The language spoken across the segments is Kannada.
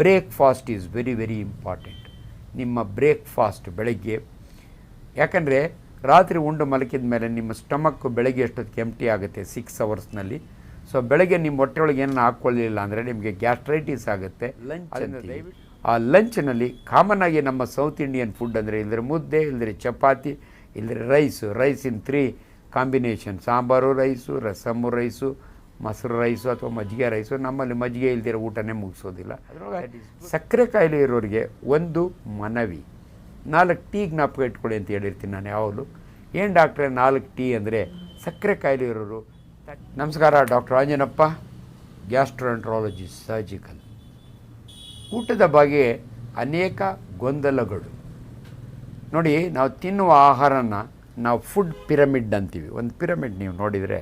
Breakfast is very very important ನಿಮ್ಮ ಬ್ರೇಕ್ಫಾಸ್ಟ್ ಬೆಳಗ್ಗೆ ಯಾಕಂದರೆ ರಾತ್ರಿ ಉಂಡು ಮಲಕಿದ ಮೇಲೆ ನಿಮ್ಮ ಸ್ಟಮಕ್ಕು ಬೆಳಗ್ಗೆ ಎಷ್ಟೊತ್ತಿಗೆ ಎಂಟಿ ಆಗುತ್ತೆ? ಸಿಕ್ಸ್ ಅವರ್ಸ್ನಲ್ಲಿ ಸೊ ಬೆಳಗ್ಗೆ ನಿಮ್ಮ ಹೊಟ್ಟೆಯೊಳಗೆ ಏನೂ ಹಾಕ್ಕೊಳ್ಳಿಲ್ಲ ಅಂದರೆ ನಿಮಗೆ ಗ್ಯಾಸ್ಟ್ರೈಟಿಸ್ ಆಗುತ್ತೆ. ಲಂಚ್ ಆ ಲಂಚ್ನಲ್ಲಿ ಕಾಮನ್ ಆಗಿ ನಮ್ಮ ಸೌತ್ ಇಂಡಿಯನ್ ಫುಡ್ ಅಂದರೆ ಇಲ್ಲದ್ರೆ ಮುದ್ದೆ ಇಲ್ಲದ್ರೆ ಚಪಾತಿ ಇಲ್ಲದ್ರೆ rice rice in three combination sambar rice rasam rice ಮೊಸರು ರೈಸು ಅಥವಾ ಮಜ್ಜಿಗೆ ರೈಸು ನಮ್ಮಲ್ಲಿ ಮಜ್ಜಿಗೆ ಇಲ್ದಿರೋ ಊಟನೇ ಮುಗಿಸೋದಿಲ್ಲ. ಅದರೊಳಗೆ ಸಕ್ಕರೆ ಕಾಯಿಲೆ ಇರೋರಿಗೆ ಒಂದು ಮನವಿ. ನಾಲ್ಕು ಟೀ ಜ್ಞಾಪಕ ಇಟ್ಕೊಳ್ಳಿ ಅಂತ ಹೇಳಿರ್ತೀನಿ ನಾನು ಯಾವಾಗಲೂ. ಏನು ಡಾಕ್ಟ್ರೆ ನಾಲ್ಕು ಟೀ ಅಂದರೆ ಸಕ್ಕರೆ ಕಾಯಿಲೆ ಇರೋರು? ನಮಸ್ಕಾರ ಡಾಕ್ಟರ್ ಆಂಜನಪ್ಪ ಗ್ಯಾಸ್ಟ್ರೋಂಟ್ರಾಲಜಿಸ್ಟ್ ಸರ್ಜಿಕಲ್. ಊಟದ ಬಗ್ಗೆ ಅನೇಕ ಗೊಂದಲಗಳು. ನೋಡಿ ನಾವು ತಿನ್ನುವ ಆಹಾರನ ನಾವು ಫುಡ್ ಪಿರಮಿಡ್ ಅಂತೀವಿ. ಒಂದು ಪಿರಮಿಡ್ ನೀವು ನೋಡಿದರೆ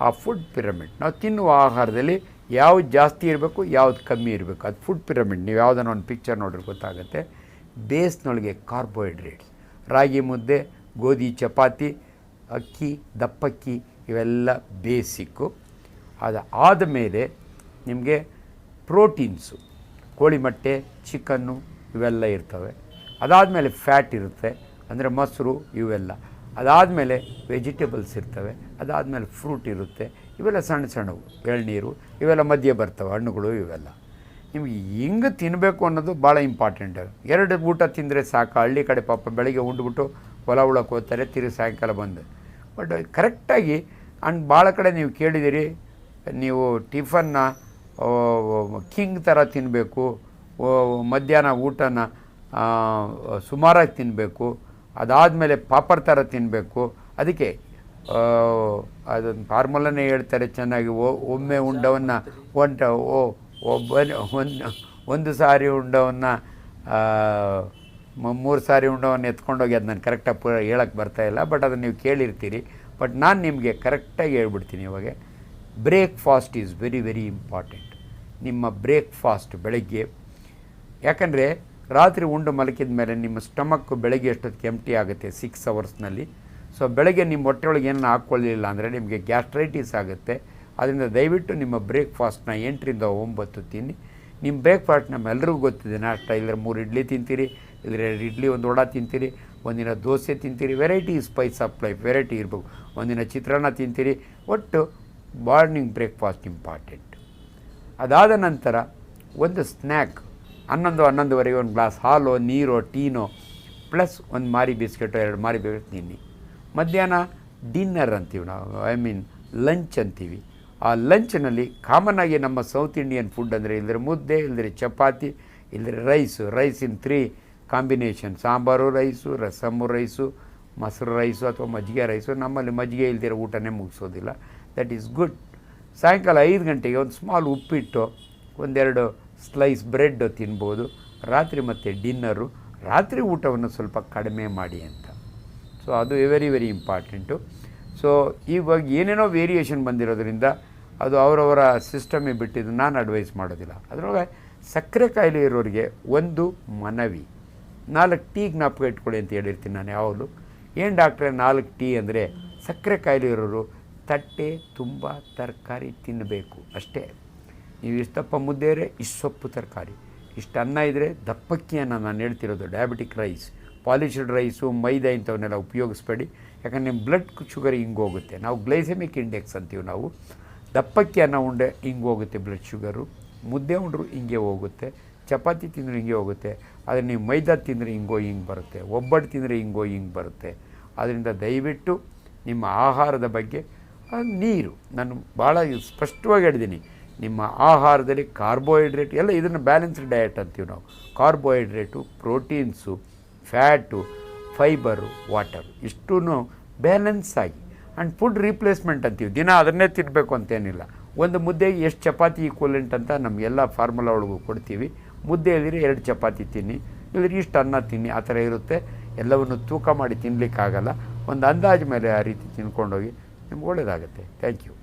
ಆ ಫುಡ್ ಪಿರಮಿಡ್ ನಾವು ತಿನ್ನುವ ಆಹಾರದಲ್ಲಿ ಯಾವ್ದು ಜಾಸ್ತಿ ಇರಬೇಕು, ಯಾವ್ದು ಕಮ್ಮಿ ಇರಬೇಕು. ಅದು ಫುಡ್ ಪಿರಮಿಡ್ ನೀವು ಯಾವುದನ್ನ ಒಂದು ಪಿಕ್ಚರ್ ನೋಡಿದ್ರೆ ಗೊತ್ತಾಗುತ್ತೆ. ಬೇಸ್ನೊಳಗೆ ಕಾರ್ಬೋಹೈಡ್ರೇಟ್ಸ್ ರಾಗಿ ಮುದ್ದೆ, ಗೋಧಿ ಚಪಾತಿ, ಅಕ್ಕಿ, ದಪ್ಪಕ್ಕಿ ಇವೆಲ್ಲ ಬೇಸಿಕ್ಕು ಅದು ಆದಮೇಲೆ ನಿಮಗೆ ಪ್ರೋಟೀನ್ಸು ಕೋಳಿ ಮೊಟ್ಟೆ ಚಿಕನ್ನು ಇವೆಲ್ಲ ಇರ್ತವೆ. ಅದಾದಮೇಲೆ ಫ್ಯಾಟ್ ಇರುತ್ತೆ. ಅಂದರೆ ಮೊಸರು ಇವೆಲ್ಲ. ಅದಾದಮೇಲೆ ವೆಜಿಟೇಬಲ್ಸ್ ಇರ್ತವೆ. ಅದಾದಮೇಲೆ ಫ್ರೂಟ್ ಇರುತ್ತೆ. ಇವೆಲ್ಲ ಸಣ್ಣ ಸಣ್ಣವು, ಎಳ್ನೀರು, ಇವೆಲ್ಲ ಮಧ್ಯೆ ಬರ್ತವೆ, ಹಣ್ಣುಗಳು ಇವೆಲ್ಲ. ನಿಮಗೆ ಹಿಂಗೆ ತಿನ್ನಬೇಕು ಅನ್ನೋದು ಭಾಳ ಇಂಪಾರ್ಟೆಂಟ್ ಎರಡು ಊಟ ತಿಂದರೆ ಸಾಕು, ಹಳ್ಳಿ ಕಡೆ ಪಾಪ ಬೆಳಗ್ಗೆ ಉಂಡ್ಬಿಟ್ಟು ಹೊಲ ಉಳಕ್ಕೆ ಹೋಗ್ತಾರೆ, ತಿರುಗಿ ಸಾಯಂಕಾಲ ಬಂದು. ಬಟ್ ಕರೆಕ್ಟಾಗಿ ಅಂಡ್ ಭಾಳ ಕಡೆ ನೀವು ಕೇಳಿದಿರಿ, ನೀವು ಟಿಫನ್ನ ಕಿಂಗ್ ಥರ ತಿನ್ನಬೇಕು ಮಧ್ಯಾಹ್ನ ಊಟನ ಸುಮಾರಾಗಿ ತಿನ್ನಬೇಕು ಅದಾದಮೇಲೆ ಪಾಪರ್ ಥರ ತಿನ್ನಬೇಕು ಅದಕ್ಕೆ ಅದೊಂದು ಫಾರ್ಮುಲನೇ ಹೇಳ್ತಾರೆ ಚೆನ್ನಾಗಿ ಒಮ್ಮೆ ಉಂಡವನ್ನು ಒಂಟ, ಓ ಒಬ್ಬ ಒಂದು ಒಂದು ಸಾರಿ ಉಂಡವನ್ನು ಮೂರು ಸಾರಿ ಉಂಡವನ್ನು ಎತ್ಕೊಂಡೋಗಿ ಅದು ನಾನು ಕರೆಕ್ಟಾಗಿ ಪು ಹೇಳಕ್ಕೆ ಬರ್ತಾ ಇಲ್ಲ ಬಟ್ ಅದನ್ನು ನೀವು ಕೇಳಿರ್ತೀರಿ. ಬಟ್ ನಾನು ನಿಮಗೆ ಕರೆಕ್ಟಾಗಿ ಹೇಳ್ಬಿಡ್ತೀನಿ ಇವಾಗ. Breakfast is very very important ನಿಮ್ಮ ಬ್ರೇಕ್ಫಾಸ್ಟ್ ಬೆಳಗ್ಗೆ, ಯಾಕಂದರೆ ರಾತ್ರಿ ಉಂಡು ಮಲಗಿದ ಮೇಲೆ ನಿಮ್ಮ ಸ್ಟಮಕ್ಕು ಬೆಳಗ್ಗೆ ಎಷ್ಟೊತ್ತಿಗೆ ಎಂಟಿ ಆಗುತ್ತೆ? ಸಿಕ್ಸ್ ಅವರ್ಸ್ನಲ್ಲಿ ಸೊ ಬೆಳಗ್ಗೆ ನಿಮ್ಮ ಹೊಟ್ಟೆಯೊಳಗೆ ಏನನ್ನ ಹಾಕ್ಕೊಳ್ಳಿಲ್ಲ ಅಂದರೆ ನಿಮಗೆ ಗ್ಯಾಸ್ಟ್ರೈಟಿಸ್ ಆಗುತ್ತೆ. ಅದರಿಂದ ದಯವಿಟ್ಟು ನಿಮ್ಮ ಬ್ರೇಕ್ಫಾಸ್ಟ್ನ ಎಂಟರಿಂದ ಒಂಬತ್ತು ತಿನ್ನಿ. ನಿಮ್ಮ ಬ್ರೇಕ್ಫಾಸ್ಟ್ ನಮ್ಮೆಲ್ಲರಿಗೂ ಗೊತ್ತಿದೆ, ನಾಷ್ಟ ಇಲ್ಲದ್ರೆ ಮೂರು ಇಡ್ಲಿ ತಿಂತೀರಿ ಇಲ್ಲದ್ರೆ ಎರಡು ಇಡ್ಲಿ, ಒಂದು ವಡ ತಿಂತೀರಿ, ಒಂದಿನ dosa ತಿಂತೀರಿ variety spice of life variety ಇರಬೇಕು. ಒಂದಿನ ಚಿತ್ರಾನ್ನ ತಿಂತೀರಿ, ಒಟ್ಟು ಮಾರ್ನಿಂಗ್ ಬ್ರೇಕ್ಫಾಸ್ಟ್ ಇಂಪಾರ್ಟೆಂಟ್ ಅದಾದ ನಂತರ ಒಂದು ಸ್ನ್ಯಾಕ್ ಹನ್ನೊಂದು, ಹನ್ನೊಂದುವರೆಗೆ ಒಂದು ಗ್ಲಾಸ್ ಹಾಲು, ನೀರೋ, ಟೀನೋ ಪ್ಲಸ್ ಒಂದು ಮಾರಿ ಬಿಸ್ಕೆಟೋ, ಎರಡು ಮಾರಿ ಬಿಸ್ಕೆಟ್ ತಿನ್ನಿ. ಮಧ್ಯಾಹ್ನ ಡಿನ್ನರ್ ಅಂತೀವಿ ನಾವು ಐ ಮೀನ್ ಲಂಚ್ ಅಂತೀವಿ. ಆ ಲಂಚ್ನಲ್ಲಿ ಕಾಮನ್ ಆಗಿ ನಮ್ಮ ಸೌತ್ ಇಂಡಿಯನ್ ಫುಡ್ ಅಂದರೆ ಇಲ್ಲದ್ರೆ ಮುದ್ದೆ ಇಲ್ಲದ್ರೆ ಚಪಾತಿ ಇಲ್ಲದ್ರೆ rice rice in three combination sambar rice rasam rice ಮೊಸರು ರೈಸು ಅಥವಾ ಮಜ್ಜಿಗೆ ರೈಸು ನಮ್ಮಲ್ಲಿ ಮಜ್ಜಿಗೆ ಇಲ್ದಿರೋ ಊಟನೇ ಮುಗಿಸೋದಿಲ್ಲ. ದಟ್ ಈಸ್ ಗುಡ್ ಸಾಯಂಕಾಲ ಐದು ಗಂಟೆಗೆ ಒಂದು ಸ್ಮಾಲ್ ಉಪ್ಪಿಟ್ಟು, ಒಂದೆರಡು ಸ್ಲೈಸ್ ಬ್ರೆಡ್ ತಿನ್ಬೋದು. ರಾತ್ರಿ ಮತ್ತು ಡಿನ್ನರು ರಾತ್ರಿ ಊಟವನ್ನು ಸ್ವಲ್ಪ ಕಡಿಮೆ ಮಾಡಿ ಅಂತ. ಸೊ ಅದು ವೆರಿ ವೆರಿ ಇಂಪಾರ್ಟೆಂಟು ಸೊ ಇವಾಗ ಏನೇನೋ ವೇರಿಯೇಷನ್ ಬಂದಿರೋದ್ರಿಂದ ಅದು ಅವರವರ ಸಿಸ್ಟಮೇ ಬಿಟ್ಟಿದ್ದು ನಾನು ಅಡ್ವೈಸ್ ಮಾಡೋದಿಲ್ಲ. ಅದರೊಳಗೆ ಸಕ್ಕರೆ ಕಾಯಿಲೆ ಇರೋರಿಗೆ ಒಂದು ಮನವಿ. ನಾಲ್ಕು ಟೀ ಜ್ಞಾಪಕ ಇಟ್ಕೊಳ್ಳಿ ಅಂತ ಹೇಳಿರ್ತೀನಿ ನಾನು ಯಾವಾಗಲೂ. ಏನು ಡಾಕ್ಟ್ರೆ ನಾಲ್ಕು ಟೀ ಅಂದರೆ ಸಕ್ಕರೆ ಕಾಯಿಲೆ ಇರೋರು ತಟ್ಟೆ ತುಂಬ ತರಕಾರಿ ತಿನ್ನಬೇಕು ಅಷ್ಟೇ. ನೀವು ಇಷ್ಟಪ್ಪ ಮುದ್ದೆ ಇದ್ರೆ ಇಷ್ಟು ಸೊಪ್ಪು ತರಕಾರಿ. ಇಷ್ಟು ಅನ್ನ ಇದ್ದರೆ ದಪ್ಪಕ್ಕಿ ಅನ್ನ ನಾನು ಹೇಳ್ತಿರೋದು diabetic rice polished rice, maida ಇಂಥವನ್ನೆಲ್ಲ ಉಪಯೋಗಿಸ್ಬೇಡಿ. ಯಾಕಂದರೆ ನಿಮ್ಮ ಬ್ಲಡ್ ಶುಗರ್ ಹಿಂಗೋಗುತ್ತೆ ನಾವು ಗ್ಲೈಸೆಮಿಕ್ ಇಂಡೆಕ್ಸ್ ಅಂತೀವಿ ನಾವು. ದಪ್ಪಕ್ಕೆ ಅನ್ನ ಉಂಡೆ ಹಿಂಗೆ ಹೋಗುತ್ತೆ ಬ್ಲಡ್ ಶುಗರು ಮುದ್ದೆ ಉಂಡ್ರು ಹಿಂಗೆ ಹೋಗುತ್ತೆ. ಚಪಾತಿ ತಿಂದರೆ ಹಿಂಗೆ ಹೋಗುತ್ತೆ. ಆದರೆ ನೀವು ಮೈದಾ ತಿಂದರೆ ಹಿಂಗೋ ಹಿಂಗೆ ಬರುತ್ತೆ. ಒಬ್ಬಟ್ಟು ತಿಂದರೆ ಹಿಂಗೋ ಹಿಂಗೆ ಬರುತ್ತೆ. ಆದ್ದರಿಂದ ದಯವಿಟ್ಟು ನಿಮ್ಮ ಆಹಾರದ ಬಗ್ಗೆ ನೀರು. ನಾನು ಭಾಳ ಸ್ಪಷ್ಟವಾಗಿ ಹೇಳಿದ್ದೀನಿ. ನಿಮ್ಮ ಆಹಾರದಲ್ಲಿ ಕಾರ್ಬೋಹೈಡ್ರೇಟ್ ಎಲ್ಲ ಇದನ್ನು ಬ್ಯಾಲೆನ್ಸ್ಡ್ ಡಯಟ್ ಅಂತೀವಿ ನಾವು. Carbohydrate proteins fat, fibre, water ಇಷ್ಟೂ ಬ್ಯಾಲೆನ್ಸ್ ಆಗಿ. ಆ್ಯಂಡ್ ಫುಡ್ ರೀಪ್ಲೇಸ್ಮೆಂಟ್ ಅಂತೀವಿ. ದಿನ ಅದನ್ನೇ ತಿನ್ನಬೇಕು ಅಂತೇನಿಲ್ಲ. ಒಂದು ಮುದ್ದೆಗೆ ಎಷ್ಟು ಚಪಾತಿ ಈಕ್ವಲೆಂಟ್ ಅಂತ ನಮಗೆಲ್ಲ ಫಾರ್ಮುಲಾ ಒಳಗೂ ಕೊಡ್ತೀವಿ. ಮುದ್ದೆ ಇದ್ದರೆ ಎರಡು ಚಪಾತಿ ತಿನ್ನಿ. ಇಲ್ಲದ್ರೆ ಇಷ್ಟು ಅನ್ನ ತಿನ್ನಿ. ಆ ಥರ ಇರುತ್ತೆ. ಎಲ್ಲವನ್ನು ತೂಕ ಮಾಡಿ ತಿನ್ನಲಿಕ್ಕಾಗಲ್ಲ ಒಂದು ಅಂದಾಜು ಮೇಲೆ ಆ ರೀತಿ ತಿನ್ಕೊಂಡೋಗಿ ನಿಮ್ಗೆ ಒಳ್ಳೆಯದಾಗುತ್ತೆ ಥ್ಯಾಂಕ್ ಯು